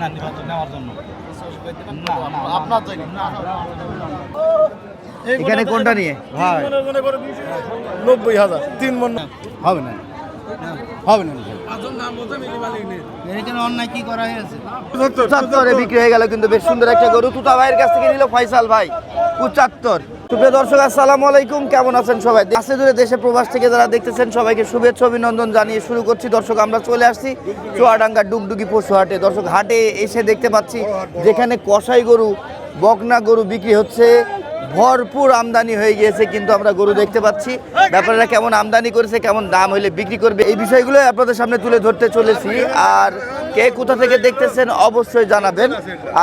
না নেওয়ার জন্য। আপনার এখানে। কোনটা নিয়ে? ভাই নব্বই হাজার। তিন মন হবে না। হবে না। এখানে অন্যায় কি করা হয়েছে? পঁচাত্তরে। বিক্রি হয়ে গেল কিন্তু বেশ সুন্দর একটা গরু তুতা ভাইয়ের কাছ থেকে নিল ফয়সাল ভাই। পঁচাত্তর। সুপ্রিয় দর্শক, আসসালামু আলাইকুম। কেমন আছেন সবাই? দেশে দূরে দেশে প্রবাস থেকে যারা দেখতেছেন, সবাইকে শুভেচ্ছা, অভিনন্দন জানিয়ে শুরু করছি। দর্শক, আমরা চলে আসছি চুয়াডাঙ্গা ডুগডুগি পশু হাটে। দর্শক, হাটে এসে দেখতে পাচ্ছি যেখানে কসাই গরু, বকনা গরু বিক্রি হচ্ছে। ভরপুর আমদানি হয়ে গিয়েছে, কিন্তু আমরা গরু দেখতে পাচ্ছি। ব্যাপারীরা কেমন আমদানি করেছে, কেমন দাম হইলে বিক্রি করবে, এই বিষয়গুলো আপনাদের সামনে তুলে ধরতে চলেছি। আর কে কোথা থেকে দেখতেছেন অবশ্যই জানাবেন।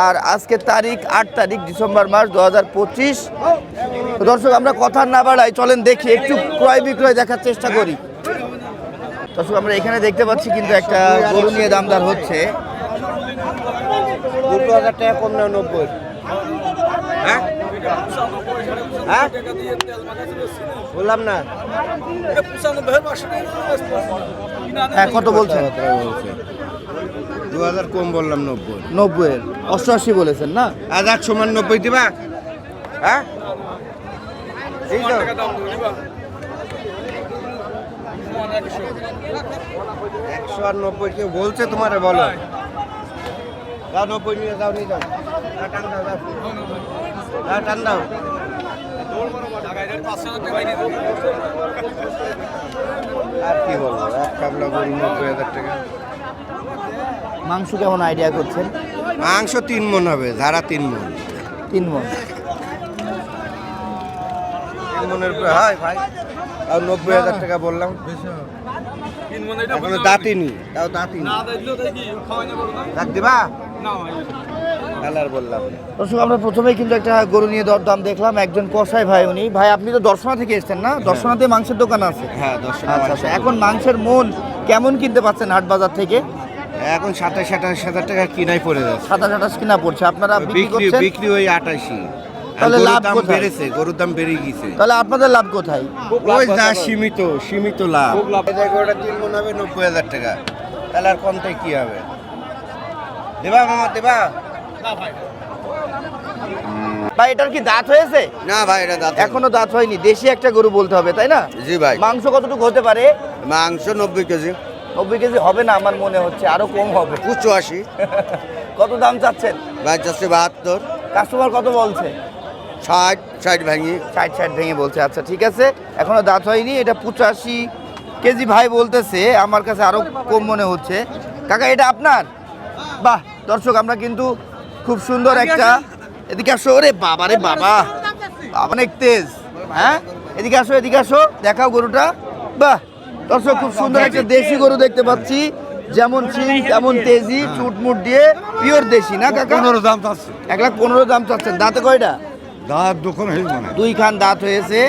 আর আজকে তারিখ আট তারিখ ডিসেম্বর মাস দু হাজার পঁচিশ দর্শক আমরা কথা না বাড়াই চলেন দেখি একটু ক্রয় বিক্রয় দেখার চেষ্টা করি। দর্শক আমরা এখানে দেখতে পাচ্ছি কিন্তু একটা গরু নিয়ে দামদার হচ্ছে। দুটো হাজার টাকা কম নব্বই। হ্যাঁ? হ্যাঁ? বললাম না। হ্যাঁ কত বলছেন? দু হাজার কম বললাম নব্বই। নব্বই। অষ্টআশি বলেছেন না? হাজার সমান নব্বই দিবা? হ্যাঁ? এই তো। একশো আর নব্বই কেউ বলছে তোমারে বলো। যাও নব্বই নিয়ে যাও নিয়ে যাও। যা, টান দাও যাও। টান দাও। আর কি বলব এক কাবলা গরু নব্বই হাজার টাকা। মাংস কেমন আইডিয়া করছেন? মাংস তিন মন হবে ধারা তিন মন। তিন মন। তিন মনের হয় ভাই। আর নব্বই হাজার টাকা বললাম। এখনও দাঁতিনি তাও দাঁতিনি। দাঁত দিবা? কালার বললাম দর্শক আমরা প্রথমেই কিন্তু একটা গরু নিয়ে দরদাম দেখলাম একজন কসাই ভাই উনি। ভাই আপনি তো দর্শনা থেকে এসেছেন না? দর্শনাতে মাংসের দোকান আছে। হ্যাঁ আচ্ছা আচ্ছা। এখন মাংসের মন কেমন কিনতে পাচ্ছেন হাট বাজার থেকে? এখন সাতাশ আঠাশ হাজার টাকা কিনাই পড়ে যাচ্ছে। সাতাশ আঠাশ কিনা পড়ছে আপনারা বিক্রি বিক্রি ওই আটাশি। তাহলে লাভ দাম বেড়েছে গরুর দাম বেড়ে গেছে তাহলে আপনাদের লাভ কোথায়? ওই যা সীমিত সীমিত লাভ। জায়গাটা তিন মন হবে নব্বই হাজার টাকা। তাহলে আর কমতে কি হবে? দেবা মামা দেবা। ভাই। এটার কি দাঁত হয়েছে? না ভাই এটা দাঁত এখনও দাঁত হয়নি দেশি একটা গরু বলতে হবে তাই না? জি ভাই। মাংস কতটুকু হতে পারে? মাংস নব্বই কেজি। নব্বই কেজি হবে না আমার মনে হচ্ছে আরও কম হবে। পঁচাশি কত দাম চাচ্ছেন? ভাই চারশো বাহাত্তর। কাস্টমার কত বলছে? ষাট ষাট ভাঙি। ষাট ষাট ভেঙে বলছে আচ্ছা ঠিক আছে। এখনও দাঁত হয়নি এটা পঁচাশি কেজি ভাই বলতেছে আমার কাছে আরও কম মনে হচ্ছে। কাকা এটা আপনার? বাহ দর্শক আমরা কিন্তু খুব সুন্দর একটা এদিকে আসো রে বাবা রে বাবা। বাবা অনেক তেজ হ্যাঁ? এদিকে আসো এদিকে আসো দেখাও গরুটা। বাহ দর্শক খুব সুন্দর একটা দেশি গরু দেখতে পাচ্ছি। যেমন সিং তেমন তেজি চুটমুট দিয়ে পিওর দেশি না কাকা? পনেরো দাম চাচ্ছে। এক লাখ পনেরো দাম চাচ্ছেন দাঁতে কয়টা? দাঁত দোকান হয়ে মানে দুই খান দাঁত হয়েছে।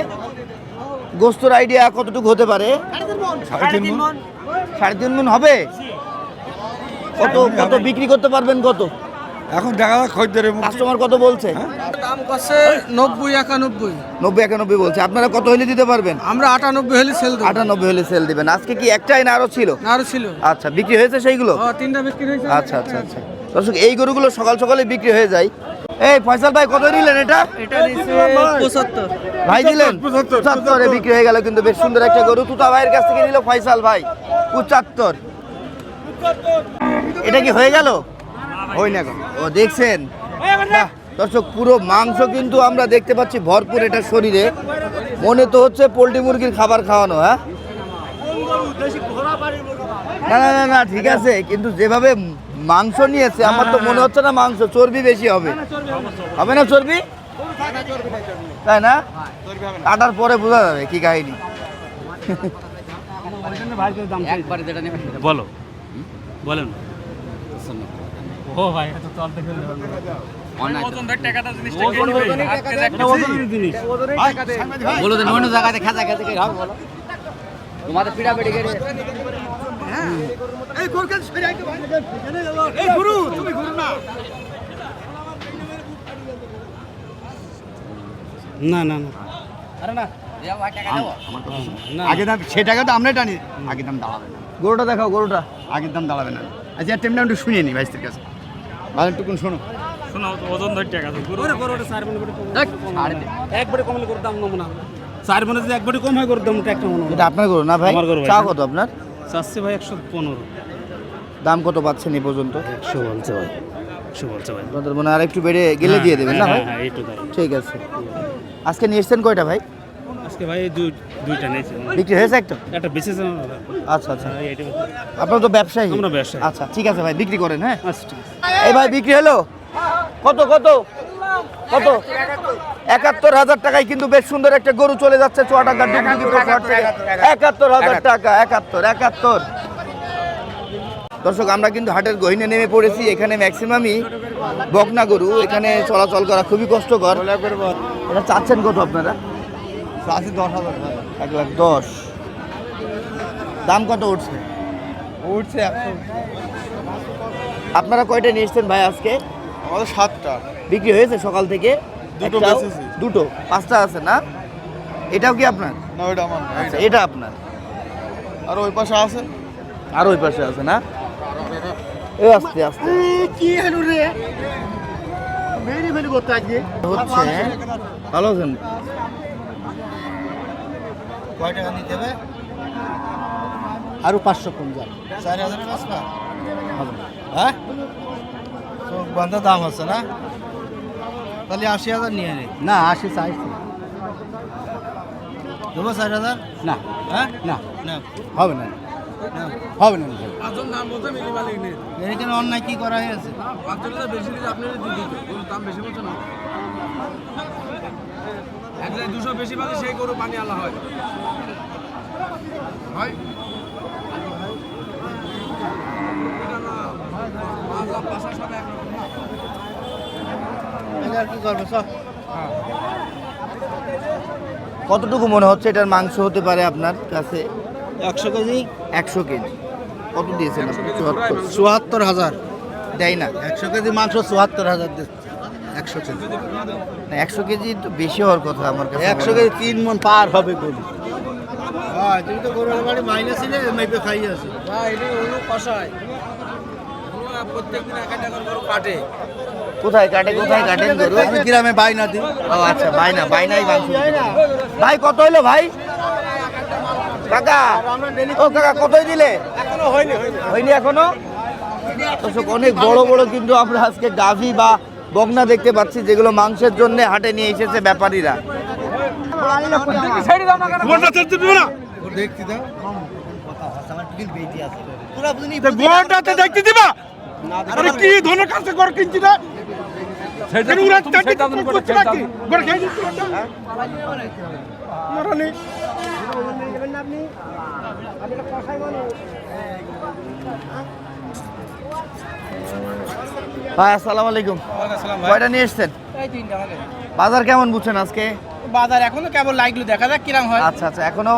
গোস্তর আইডিয়া কতটুকু হতে পারে। সাড়ে তিন মন। হবে? কত কত বিক্রি করতে পারবেন কত? এখন দেখা যাক খদ্দের কাস্টমার কত বলছে? দাম করছে নব্বই একানব্বই। নব্বই একানব্বই বলছে। আপনারা কত হলে দিতে পারবেন? আমরা আটানব্বই হলে সেল দেবো। আটানব্বই হলে সেল দিবেন। আজকে কি একটাই না আরও ছিল? আরও ছিল। আচ্ছা বিক্রি হয়েছে সেইগুলো? ও, তিনটা বিক্রি হয়েছে। আচ্ছা আচ্ছা আচ্ছা। দর্শক এই গরুগুলো সকাল সকালে বিক্রি হয়ে যায়। এই ফয়সাল ভাই কত নিলেন এটা? এটা পঁচাত্তর। ভাই দিলেন? পঁচাত্তর, পঁচাত্তরে বিক্রি হয়ে গেল কিন্তু বেশ সুন্দর একটা গরু। তুতা ভাইয়ের কাছ থেকে নিল ফয়সাল ভাই। পঁচাত্তর। এটা কি হয়ে গেল? হই না ও দেখছেন? দর্শক, পুরো মাংস কিন্তু আমরা দেখতে পাচ্ছি ভরপুর এটা শরীরে। মনে তো হচ্ছে পোলট্রি মুরগির খাবার খাওয়ানো হ্যাঁ? না না না না, ঠিক আছে, কিন্তু যেভাবে মাংস নিয়েছে, আমার তো মনে হচ্ছে না মাংস, চর্বি বেশি হবে। হবে না চর্বি? তাই না? কাটার পরে বোঝা যাবে কি কাহিনী। বলো। বলেন। ও ভাই এটা তো না। না না আগে দাম সে টাকা তো আমরা টানি। আগে দাম দাঁড়াবে না। গরুটা দেখাও গরুটা। আগের দাম দাঁড়াবে না। আচ্ছা টাইমটা একটু শুনিয়ে নি ভাইস্তের কাছে। শোনো। শোনো ওজন টাকা গরু মনে করে একবারে কমলে করে দাম নেব না। চার মনে যদি একবারে কম হয় করে দাম একটা মনে এটা আপনার গরু না ভাই? আমার গরু ভাই। চা কত আপনার? চাচ্ছে ভাই একশো পনেরো। দাম কত পাচ্ছেন এই পর্যন্ত? একশো বলছে ভাই। একশো বলছে ভাই। আপনাদের মনে হয় আর একটু বেড়ে গেলে দিয়ে দেবেন না ভাই? হ্যাঁ হ্যাঁ ঠিক আছে। আজকে নিয়ে এসছেন কয়টা ভাই? আজকে ভাই দুইটা নিয়েছি। বিক্রি হয়েছে একটা? একটা বেঁচেছে আচ্ছা আচ্ছা। এইটা আপনার তো ব্যবসায়ী। আমরা ব্যবসায়ী। আচ্ছা ঠিক আছে ভাই বিক্রি করেন হ্যাঁ? আচ্ছা ঠিক আছে। এই ভাই বিক্রি হলো? কত কত? কত? একাত্তর হাজার টাকায় কিন্তু বেশ সুন্দর একটা গরু চলে যাচ্ছে থেকে। একাত্তর হাজার টাকা একাত্তর একাত্তর। দর্শক আমরা কিন্তু হাটের গহিনে নেমে পড়েছি। এখানে ম্যাক্সিমামই বকনা গরু। এখানে চলাচল করা খুবই কষ্টকর। এটা চাচ্ছেন কত আপনারা? আশি দশ হাজার এক লাখ দশ। দাম কত উঠছে? উঠছে একশো। আপনারা কয়টা নিয়ে এসছেন ভাই আজকে? আমাদের সাতটা। বিক্রি হয়েছে সকাল থেকে? দুটো? বেচেছি। দুটো? পাঁচটা আছে না? এটাও কি আপনার? না ওইটা আমার আচ্ছা এটা আপনার। আর ওই পাশে আছে? আর ওই পাশে আছে না? এ আস্তে আস্তে। কি হলো রে? মেরি মেরি করতে আজকে হচ্ছে হ্যাঁ? ভালো আছেন? কয় টাকা নিতে হবে? আরও পাঁচশো কম যান চার হাজার পাঁচ পা হ্যাঁ? চোখ বান্ধা দাম আছে না? তাহলে আশি হাজার নিয়ে নে। না আশি চাইছি। দেবো চার হাজার? না। হ্যাঁ? না। না। হবে না। হবে না। এখানে অন্যায় কি করা হয়েছে? বেশি আপনি দাম বেশি এক দুশো সেই গরু পানি আলা হয়। কতটুকু মনে হচ্ছে এটার মাংস হতে পারে আপনার কাছে? একশো কেজি। একশো কেজি। কত দিয়েছেন চুয়াত্তর। চুয়াত্তর হাজার। দেয় না। একশো কেজি মাংস চুয়াত্তর হাজার একশো কেজি। একশো কেজি তো বেশি হওয়ার কথা আমার কাছে একশো কেজি তিন মন পার হবে গরু। হ্যাঁ তুমি তো গরুর বাড়ি মাইনাস ছিলে মেপে খাই আছি। না, এটি হলো কষায়। প্রত্যেকদিন এক একটা গরু কাটে কোথায় কাটে কোথায় কাটেন গরু? আমি গ্রামে বাইনা দিই ও আচ্ছা বাইনা বাইনাই মাংস ভাই কত হইল ভাই? কাকা ও কাকা কতই দিলে? এখনও হয়নি হয়নি। হয়নি এখনও? অনেক বড় বড় কিন্তু আমরা আজকে গাভী বা বগনা দেখতে পাচ্ছি যেগুলো মাংসের জন্য হাটে নিয়ে এসেছে ব্যাপারীরা। দেখছি ভাই আসসালামু আলাইকুম। কয়টা নিয়ে এসছেন? বাজার কেমন বুঝছেন আজকে? বাজার এখনও কেবল লাগল দেখা যাক কিরাম হয়। আচ্ছা আচ্ছা এখনও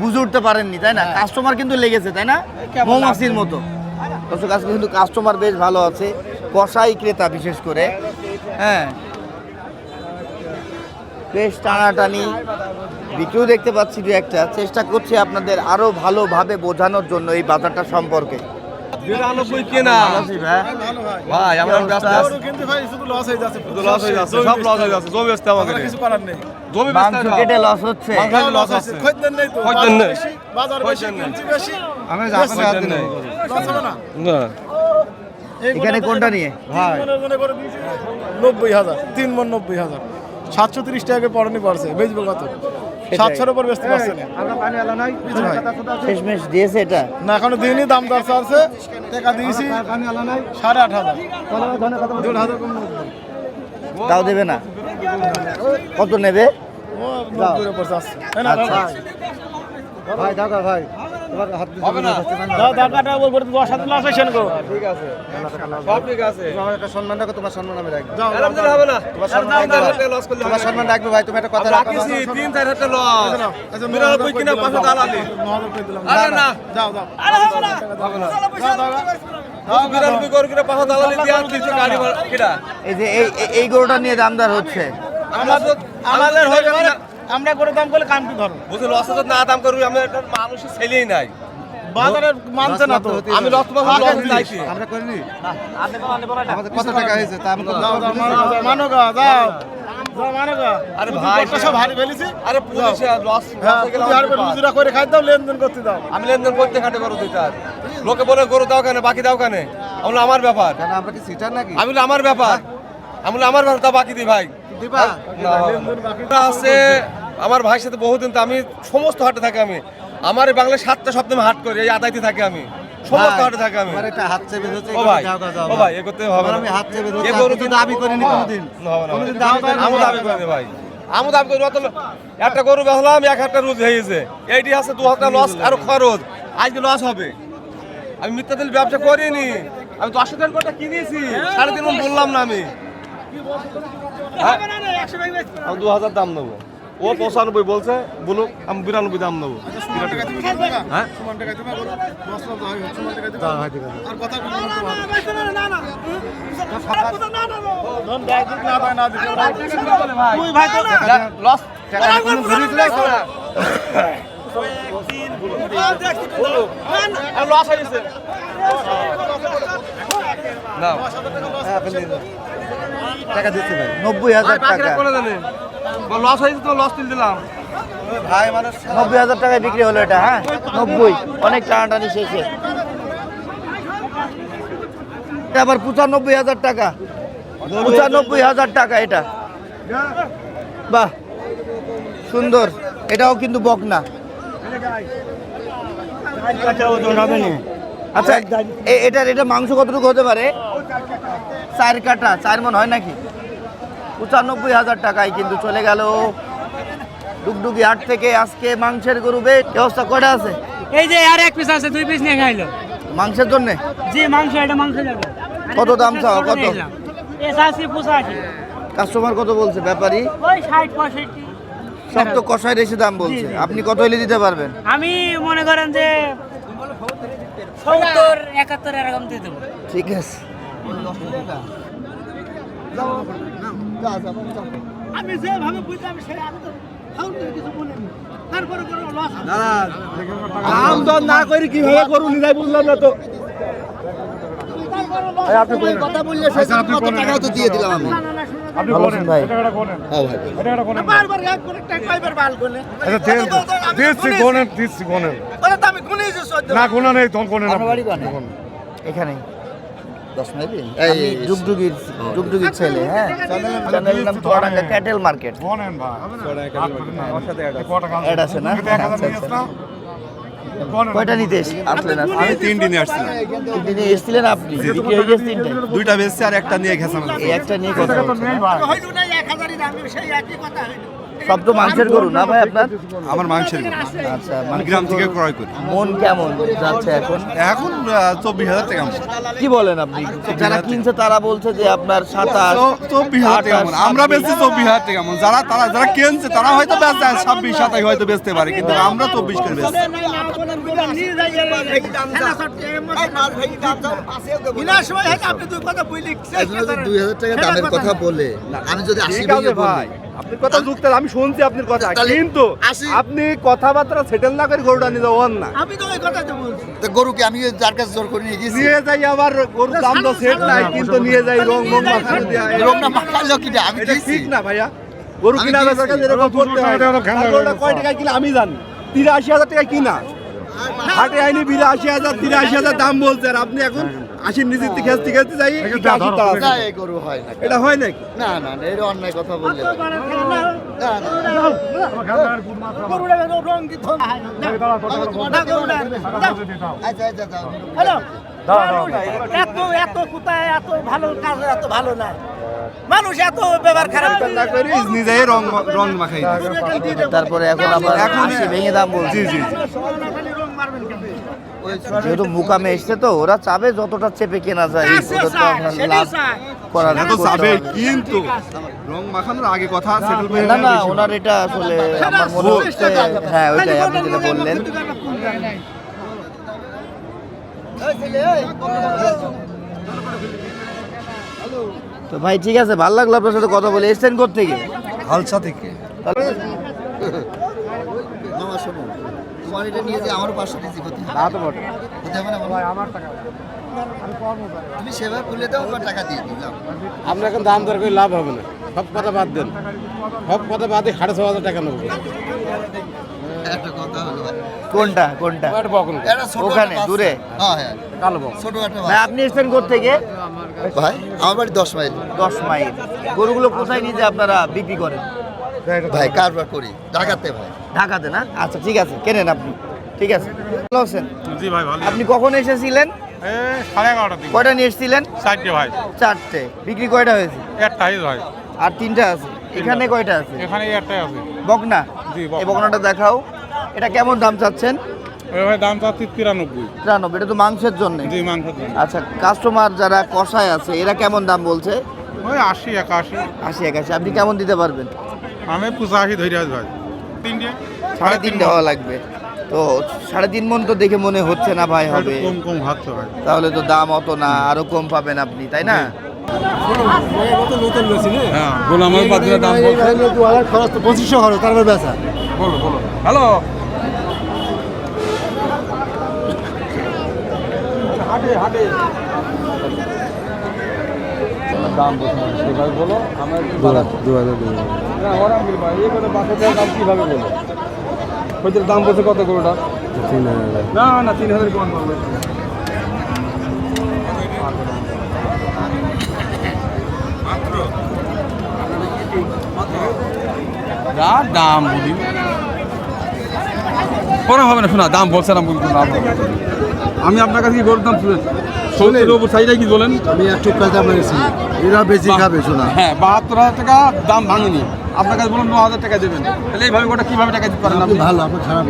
বুঝে উঠতে পারেননি তাই না? কাস্টমার কিন্তু লেগেছে তাই না? মৌমাছির মতো। দর্শক আজকে কিন্তু কাস্টমার বেশ ভালো আছে। কষাই ক্রেতা বিশেষ করে। হ্যাঁ। বেশ টানাটানি। বিক্রিও দেখতে পাচ্ছি দু একটা। চেষ্টা করছি আপনাদের আরও ভালোভাবে বোঝানোর জন্য এই বাজারটা সম্পর্কে। বিরানব্বই কেনা। ভাই। ভাই আমরা ব্যস্ত? আছি কিন্তু ভাই শুধু লস হয়ে যাচ্ছে শুধু লস হয়ে যাচ্ছে সব লস হয়ে যাচ্ছে জমি বেচতে আমাকে কিছু করার নেই। জমি মাংস কেটে লস হচ্ছে। লস হচ্ছে। খদ্দের নেই তো। খদ্দের নেই। বাজার বেশি কিনছি বেশি। আমি খদ্দের নেই। লস হবে না। না। এখানে কোনটা নিয়ে? ভাই মনে করে দিয়েছি। নব্বই হাজার তিন মন নব্বই হাজার। সাতশো তিরিশ টাকা পড়নি পড়ছে বেচবো কত? সাতশোর উপর বেচতে পারছে না। শেষমেশ দিয়েছে এটা। না এখনও দিনই দাম দর আছে টাকা দিয়েছি সাড়ে আট হাজার। দেড় হাজার তাও দেবে না। কত নেবে? আচ্ছা। ভাই দাদা ভাই। তোমার হাত দাও টাকাটা বলব দশ হাজার লস হয়েছে না গো। সব ঠিক আছে আমার একটা সম্মান রাখো তোমার সম্মান আমি রাখব যাও, আরাম হবে না তোমার সম্মান রাখব লস করলে তোমার সম্মান রাখব ভাই তুমি একটা কথা রাখো রাখিছি তিন চার হাজার লস আচ্ছা, ন কিনা করে দালালি ন হাজার করে দিলাম। আরে না যাও যাও যাও, যাও, বিরানব্বই করে কিনা পাঁচশো দালালি দিয়ে আর কিছু গাড়ি ভাড়া কিনা এই যে এই এই- এই গরুটা নিয়ে দামদার হচ্ছে আমাদের আমাদের হয়ে যাবে আমরা করে দাম করলে কাম কি ধরো বুঝে লস না দাম করবি আমি একটা মানুষের ছেলেই নাই। বাজারে মানছে না তো। আমি লস লস চাইছি আমরা করিনি। আমাদের কত টাকা হয়েছে তা আমি মানো গা যাও আরে ভাই। কত সব হারি ফেলেছি? আরে পুলিশে লস হ্যাঁ রুজিরা করে খাই দাও লেনদেন করতে দাও। আমি লেনদেন করতে খাটে করো লোকে বলে গরু দাও কেন বাকি দাও কেন? আমি বললাম, আমার ব্যাপার। আমরা কি সিটার নাকি? আমি আমার ব্যাপার। আমি বললাম, আমার ব্যাপার তা বাকি দিই ভাই। দিবা? না, না, আছে আমার ভাইয়ের সাথে বহুদিন তো আমি সমস্ত হাটে থাকি আমি। আমার এই বাংলায় সাতটা সপ্তাহে হাট করি এই আদাইতে থাকি আমি। সমস্ত হাটে থাকি আমি। একটা হাত চেপে ধরছে ও ভাই ও ভাই এ করতে হবে আমি হাত চেপে ধরছি, এ গরু তো দাবি করেনি কোনোদিন। হবে না আমি দাবি করিনি ভাই। আমি দাবি করি অত একটা গরু এক রোজ হয়েছে এইটি আছে দু হাজার লস আর খরচ। আজকে লস হবে। আমি মিথ্যা দিন ব্যবসা করিনি। আমি দশ হাজার কোটা কিনেছি। সাড়ে তিন বললাম না হ্যাঁ? আমি দু হাজার দাম নেব। ও পঁচানব্বই বলছে বলুক আমি বিরানব্বই দাম নেব হ্যাঁ লস হয়েছে না টাকা ভাই নব্বই হাজার টাকা। লস হয়েছে তো লস তুল দিলাম। নব্বই হাজার টাকায় বিক্রি হলো এটা হ্যাঁ? নব্বই। অনেক টানাটানি শেষে। আবার পঁচানব্বই হাজার টাকা। পঁচানব্বই হাজার টাকা এটা। বাহ সুন্দর। এটাও কিন্তু বকনা। আচ্ছা এ- এটার এটা মাংস কতটুকু হতে পারে? চার কাটা চার মন হয় নাকি? পঁচানব্বই হাজার টাকায় কিন্তু চলে গেল। ডুগডুগি হাট থেকে আজকে মাংসের গরু বেশ ব্যবস্থা কটা আছে? এই যে আর এক পিস আছে দুই পিস নিয়ে খাইলো। মাংসের জন্য? জি মাংস এটা মাংস যাবে কত দাম চাও, কত? কাস্টমার কত বলছে ব্যাপারী? ওই ষাট পঁয়ষট্টি। সব তো কষায় রেসে দাম বলছে। আপনি কত হলে দিতে পারবেন? আমি মনে করেন যে সত্তর একাত্তর এরকম দিয়ে দেবো। ঠিক আছে। আমি যেভাবে বুঝলাম সেই আমি তো কিছু বলিনি। তারপরে কোনো দর না করে কীভাবে গরু নিলাই বুঝলাম না তো। কথা বললে কত টাকাও তো দিয়ে দিলাম আমি। ভালো দশ মাইলি? আমি ডুগডুগির ডুগডুগির ছেলে হ্যাঁ? চ্যানেলের নাম চুয়াডাঙ্গা ক্যাটেল মার্কেট গোনেন ভাই। অ্যাড আছে না? আচ্ছা, আচ্ছা। কয়টা নিতে আসলেন আমি তিন দিনে আসছিলাম। তিনটে নিয়ে এসেছিলেন আপনি? বিক্রি হয়ে গেছে তিনটে? দুইটা বেচছি আর একটা নিয়ে গেছে আমার একটা নিয়ে কথা বলছেন। না এক হাজারই দাম সেই একই কথা হইল সব তো মাংসের গরু না ভাই আপনার? আমার মাংসের গরু। আচ্ছা মাংসের গ্রাম থেকে ক্রয় করি। মন কেমন যাচ্ছে এখন? এখন চব্বিশ হাজার টাকা মন। কি বলেন আপনি? যারা কিনছে তারা বলছে যে আপনার সাতাশ চব্বিশ হাজার টাকা মন। আমরা বেচছি চব্বিশ হাজার টাকা মন। যারা তারা যারা কিনছে তারা হয়তো বেচতে ছাব্বিশ সাতাশ হয়তো বেচতে পারে কিন্তু আমরা চব্বিশ করে বেচছি। দুই হাজার টাকা দামের কথা বলে আমি যদি আশি ভাই। আপনার কথা যুক্ত আমি শুনছি আপনার কথা। কিন্তু আপনি কথাবার্তা সেটেল না করে গরুটা নিয়ে যাওয়ান না। আমি তো ওই কথাটা বলছি। গরুকে আমি যার কাছে জোর করে নিয়ে গেছি। নিয়ে যাই আবার গরুর দাম তো সেট নাই কিন্তু নিয়ে যাই রং মং মাখানো দিয়া রোগটা মাখালো কি আমি দিছি। ঠিক না ভাইয়া। গরু কিনা বেচার কাছে এরকম করতে হয়। গরুটা কয় টাকায় কিনা আমি জানি। তিরাশি হাজার টাকা কিনা। হাটে আইনি বিরাশি হাজার তিরাশি হাজার দাম বলছে আর আপনি এখন আশির থেকে খেলতে খেলতে যাই না এই গরু হয় না। এটা হয় নাকি? না না না, এটা অন্যায় কথা বললে আচ্ছা যাও। হ্যালো? এত এত কোথায় এত ভালো কাজ এত ভালো না। মানুষ এত ব্যবহার খারাপ। না করে নিজেই রং রং মাখাই তারপরে এখন আবার এখন- ভেঙে দাম বলছি। জি জি জি রং মারবেন কেন? যেহেতু মুকামে এসছে তো ওরা চাবে যতটা চেপে কেনা যায় লাভ যাবে কিন্তু রং মাখানোর আগে কথা না না ওনার এটা আসলে আমার মনে হচ্ছে হ্যাঁ ওইটাই আপনি যেটা বললেন। তো ভাই ঠিক আছে ভালো লাগল আপনার সাথে কথা বলে। এসছেন থেকে হালসা থেকে। আমার এটা নিয়ে যে আমারও পাঁচশো কেজি ক্ষতি হবে তো বটে। ক্ষতি হবে না ভাই আমার টাকা তুমি সেভাবে খুলে দাও বা টাকা দিয়ে দিলাম। আপনার এখন দাম দর করে লাভ হবে না। সব কথা বাদ দেন। সব কথা বাদ দিয়ে সাড়ে ছ হাজার টাকা নেব। একটা কথা হলো। কোনটা কোনটা? ওখানে, দূরে? হ্যাঁ হ্যাঁ। ছোট একটা আপনি এসছেন থেকে। ভাই আমার বাড়ি দশ মাইল। দশ মাইল। গরুগুলো কোথায় নিয়ে যে আপনারা বিক্রি করেন? ভাই কারবার করি। ঢাকাতে ভাই। ঢাকাতে না? আচ্ছা ঠিক আছে কেনেন আপনি? ঠিক আছে। ভালো আছেন? জি ভাই ভালো। আপনি কখন এসেছিলেন? সাড়ে এগারোটার দিকে। কয়টা নিয়ে এসেছিলেন? চারটে ভাই। চারটে। বিক্রি কয়টা হয়েছে? একটাই ভাই। আর তিনটা আছে। এখানে কয়টা আছে? এখানে একটাই আছে। বকনা? জি, বকনা। এই বকনাটা দেখাও। এটা কেমন দাম চাচ্ছেন? ওই ভাই দাম চাচ্ছি তিরানব্বই। তিরানব্বই এটা তো মাংসের জন্য। জি মাংসের জন্য। আচ্ছা কাস্টমার যারা কষায় আছে এরা কেমন দাম বলছে? ওই আশি একাশি। আশি একাশি। আপনি কেমন দিতে পারবেন? আমি পঁচাশি ধরে আছি ভাই। তিনটে? সাড়ে তিনটে হওয়া লাগবে। তো সাড়ে তিন মন তো দেখে মনে হচ্ছে না ভাই হবে। কম কম হচ্ছে ভাই। তাহলে তো দাম অত না আরও কম পাবেন আপনি তাই না? হ্যাঁ। বলো আমার বাদুরা দাম খরচ তো পঁচিশশো খরচ তারপর বেচা। বলো বলো। হ্যালো? দাম বলছো সেভাবে বলো আমার দু হাজার না ওরা বলব এই করে বাচ্চাদের দাম কীভাবে বলো ওইটার দাম বলছে কত গরুটা তিন হাজার। না না তিন হাজার কম পাবে যা দাম বলি। কোনো হবে না শোনা দাম বলছে না আমি আপনার কাছে কি গরুর দাম শুনেছি? সত্তর ওপর সাইডে কি বলেন? আমি একটু কাজা মেরেছি এরা বেশি খাবে শোনা। হ্যাঁ বাহাত্তর হাজার টাকা দাম ভাঙেনি। আপনার কাছে বলুন ন হাজার টাকা দেবেন। তাহলে এইভাবে ওটা কীভাবে টাকা দিতে পারেন আপনি ভালো আপনার খারাপ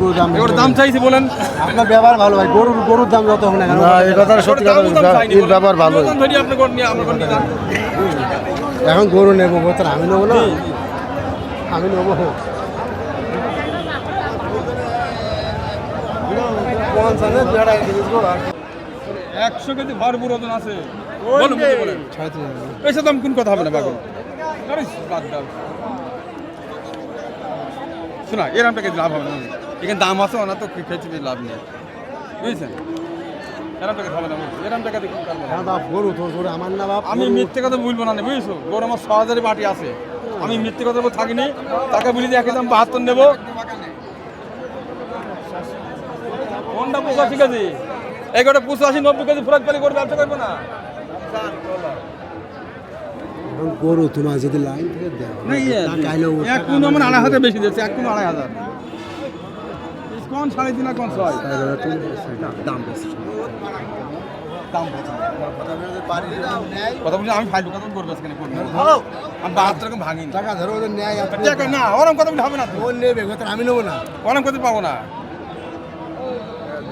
গরুর দাম দাম চাইছি বলেন। আপনার ব্যবহার ভালো ভাই গরুর গরুর দাম যত হবে না এই কথাটা সত্যি কথা দাম চাইনি, এর ব্যবহার ভালো। এখন গরু নেব তাহলে আমি নেব না। আমি নেব। একশো কেজি ভরপুর ওজন আছে। বলুন বলেন এসে দাম কোন কথা হবে না বাদ দাও। শোনা এরম টাকা লাভ হবে না এখানে দাম আছে ওনা তো খেতে লাভ নেই। বুঝছেন? কাজ বাপ আমি মিথ্যে কথা বলব না বুঝছ? গরু আমার ছ হাজারের বাটি আছে। আমি মিথ্যে কথা থাকিনি। তাকে বলি যে একই দাম বাহাত্তর নেব। কোনটা পোষা ঠিক আছে এই কটা পঁচাশি নব্বই কেজি ফ্রাক পালি করে ব্যবসা করব না। গরু তোমার যদি লাইন থেকে দেয় এক কোন আমার আড়াই হাজার বেশি দিচ্ছে এক কোন আড়াই হাজার। কোন সাড়ে তিন কোন ছয়? দাম বেশি। কথা বলছি আমি ফাইল কথা করব? আজকে আমি বাহাত্তর রকম ভাঙিনি। টাকা ধরো ওদের ন্যায় টাকা না ওরম কথা হবে না নেবে আমি নেব না। ওরম কথা পাবো না।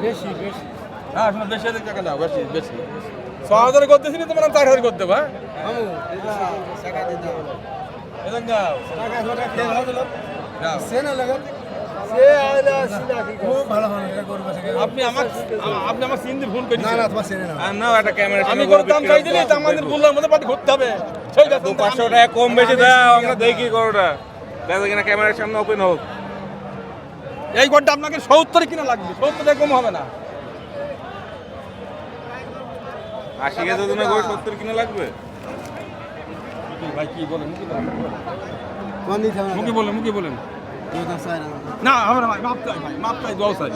বেশি বেশি। হ্যাঁ বেশি টাকা বেশি ছ হাজার করতেছি না তোমার চার হাজার দেবো হ্যাঁ। আপনি আমার আপনি আমার সিন ভুল না না তোমার ছেড়ে না। আমি করে দাম চাই দিলি আমাদের বললাম মধ্যে পাটি ঘুরতে হবে। টাকা কম বেশি দাও আমরা দেখি গরুটা দেখো কিনা ক্যামেরার সামনে ওপেন হোক। এই গরুটা আপনাকে সত্তর কিনা লাগবে সত্তর কম হবে না। আশি কেজি গরু সত্তর কিলো লাগবে? ভাই কি বলেন মুখে বলেন? মুখে বলেন। না। না হবে না ভাই মাপ চাই ভাই মাপ চাই দশ চাই।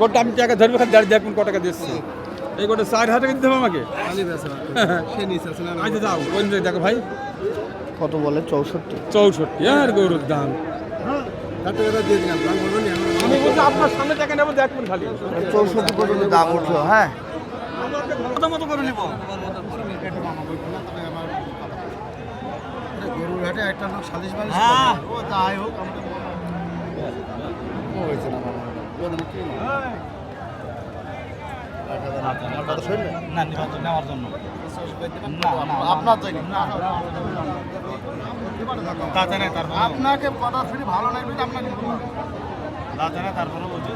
গোটা আমি টাকা ধরবে খালি দাঁড়িয়ে দেখুন ক টাকা দিচ্ছি। এই গোটা চার হাজার টাকা দিতে হবে আমাকে। আচ্ছা যাও ওই দেখো ভাই। কত বলে? চৌষট্টি। চৌষট্টি আর গরুর দাম। দিয়ে দিলাম, আমি বলছি আপনার সামনে টাকা নেব দেখবেন খালি। চৌষট্টি পর্যন্ত দাম উঠল হ্যাঁ। কত মতো করে নিবো। গরুর হাটে একটা লোক সালিশ বালিশ হ্যাঁ। ও তাই হোক, হয়েছে না নেওয়ার জন্য আপনাকে কথা শুনে ভালো লাগবে আপনাকে তাতে না তারপরে বলছি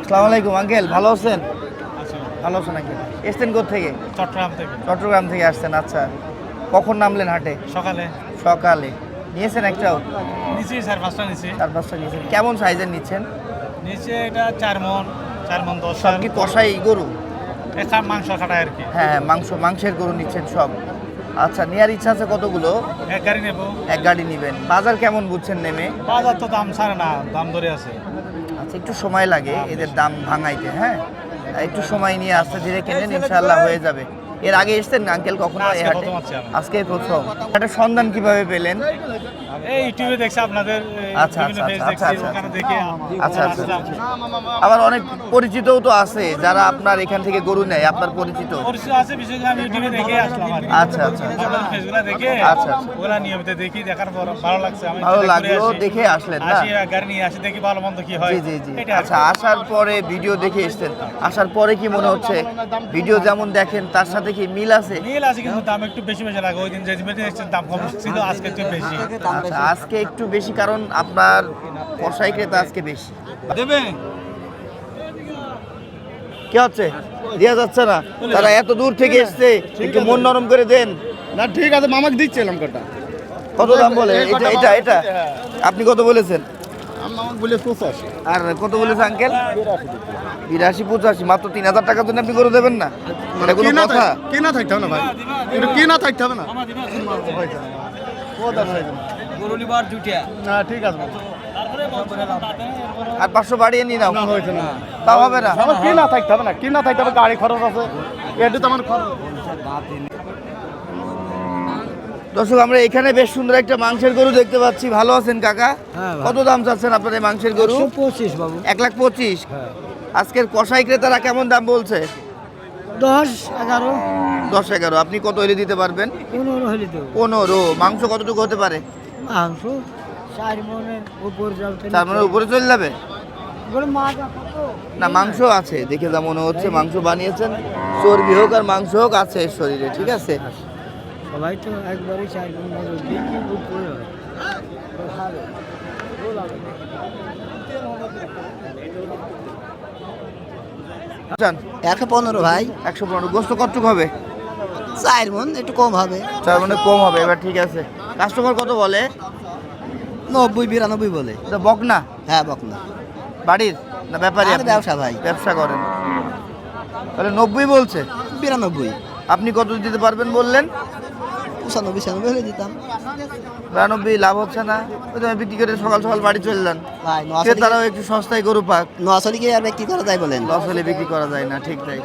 আসসালামু আলাইকুম আঙ্কেল ভালো আছেন? ভালো আছেন নাকি এসছেন থেকে? চট্টগ্রাম থেকে। চট্টগ্রাম থেকে আসছেন আচ্ছা। কখন নামলেন হাটে? সকালে। সকালে। নিয়েছেন একটাও? নিচে চার পাঁচটা নিচে চার পাঁচটা নিয়েছেন। কেমন সাইজের নিচ্ছেন? নিচে এটা চার মন চার মন দশ সব কি কষাই গরু? এটা মাংস কাটায় আর কি। হ্যাঁ হ্যাঁ মাংস মাংসের গরু নিচ্ছেন সব। আচ্ছা নেওয়ার ইচ্ছা আছে কতগুলো? এক গাড়ি নেব। এক গাড়ি নেবেন। বাজার কেমন বুঝছেন নেমে? বাজার তো দাম ছাড়ে না দাম ধরে আছে। আচ্ছা একটু সময় লাগে এদের দাম ভাঙাইতে হ্যাঁ? একটু সময় নিয়ে আস্তে ধীরে কেনেন ইনশাল্লাহ হয়ে যাবে। এর আগে এসছেন আঙ্কেল কখনো? আজকে প্রথম। একটা সন্ধান কীভাবে পেলেন? এই ইউটিউবে দেখছি আপনাদের আচ্ছা, আচ্ছা, আচ্ছা, আচ্ছা, আচ্ছা, আচ্ছা। আবার অনেক পরিচিতও তো আছে যারা আপনার এখান থেকে গরু নেয় আপনার পরিচিত। পরিচিত আছে বিশেষ আমি ইউটিউবে দেখে আসলাম আচ্ছা আচ্ছা আপনাদের দেখে আচ্ছা, আচ্ছা। নিয়মিত দেখি দেখার পর ভালো লাগছে। আমি ভালো লাগল দেখে আসলেন না? গাড়ি নিয়ে আসি দেখি ভালো মন্দ কি হয়। জি জি জি। আচ্ছা আসার পরে ভিডিও দেখে এসছেন। আসার পরে কি মনে হচ্ছে? ভিডিও যেমন দেখেন তার সাথে কি মিল আছে? মিল আছে কিন্তু দাম একটু বেশি বেশি লাগে। ওই দিন যে দাম কম ছিল আজকে একটু বেশি। আচ্ছা আজকে একটু বেশি কারণ আপনার কষাই ক্রেতা আজকে বেশি। দেবে কি হচ্ছে? দেওয়া যাচ্ছে না। তারা এত দূর থেকে এসছে একটু মন নরম করে দেন। না ঠিক আছে মামাকে দিচ্ছিলাম কটা। কত দাম বলে? এটা এটা এটা। আপনি কত বলেছেন? মামাকে আর কত বলেছে আঙ্কেল? বিরাশি পঁচাশি মাত্র তিন হাজার টাকার জন্য আপনি করে দেবেন না? এটা কোনো কেনা কথা? কেনা থাকতে হবে না ভাই। কেনা থাকতে হবে না। না ঠিক আছে আর পাঁচশো বাড়িয়ে নিয়ে নাও। তাও হবে না? আমার কেনা থাকতে হবে না? কেনা থাকতে হবে? গাড়ি খরচ আছে। এটা তো আমার খরচ। দর্শক আমরা এখানে বেশ সুন্দর একটা মাংসের গরু দেখতে পাচ্ছি। ভালো আছেন কাকা? কত দাম চাচ্ছেন আপনার এই মাংসের গরু? পঁচিশ বাবু। এক লাখ পঁচিশ? আজকের কষাই ক্রেতারা কেমন দাম বলছে? দশ এগারো। দশ এগারো। আপনি কত হলে দিতে পারবেন? পনেরো হলে পনেরো। মাংস কতটুকু হতে পারে? মাংস চার মনের উপর যাবে। মানে উপরে চলে যাবে? না মাংস আছে দেখে যা মনে হচ্ছে মাংস বানিয়েছেন। চর্বি হোক আর মাংস হোক আছে শরীরে ঠিক আছে? সবাই তো একবারই চার মনের উপরে ভালো চান একশো পনেরো ভাই। একশো পনেরো। গোস্ত কতটুকু হবে? চার মন একটু কম হবে। চার মানে কম হবে এবার ঠিক আছে। কাস্টমার কত বলে? নব্বই বিরানব্বই বলে। এটা বকনা? হ্যাঁ বকনা। বাড়ির? না ব্যাপারী আপনি? ব্যবসা ভাই। ব্যবসা করেন। তাহলে নব্বই বলছে? বিরানব্বই। আপনি কত দিতে পারবেন বললেন? পঁচানব্বই ছিয়ানব্বই হলে দিতাম। বিরানব্বই লাভ হচ্ছে না। ওই তো বিক্রি করে সকাল সকাল বাড়ি চলে যান ভাই ক্রেতারাও একটু সস্তায় গরু পাক। নোয়াশালি কি আর বিক্রি করা যায় বলেন। লস হলে বিক্রি করা যায় না ঠিক তাই।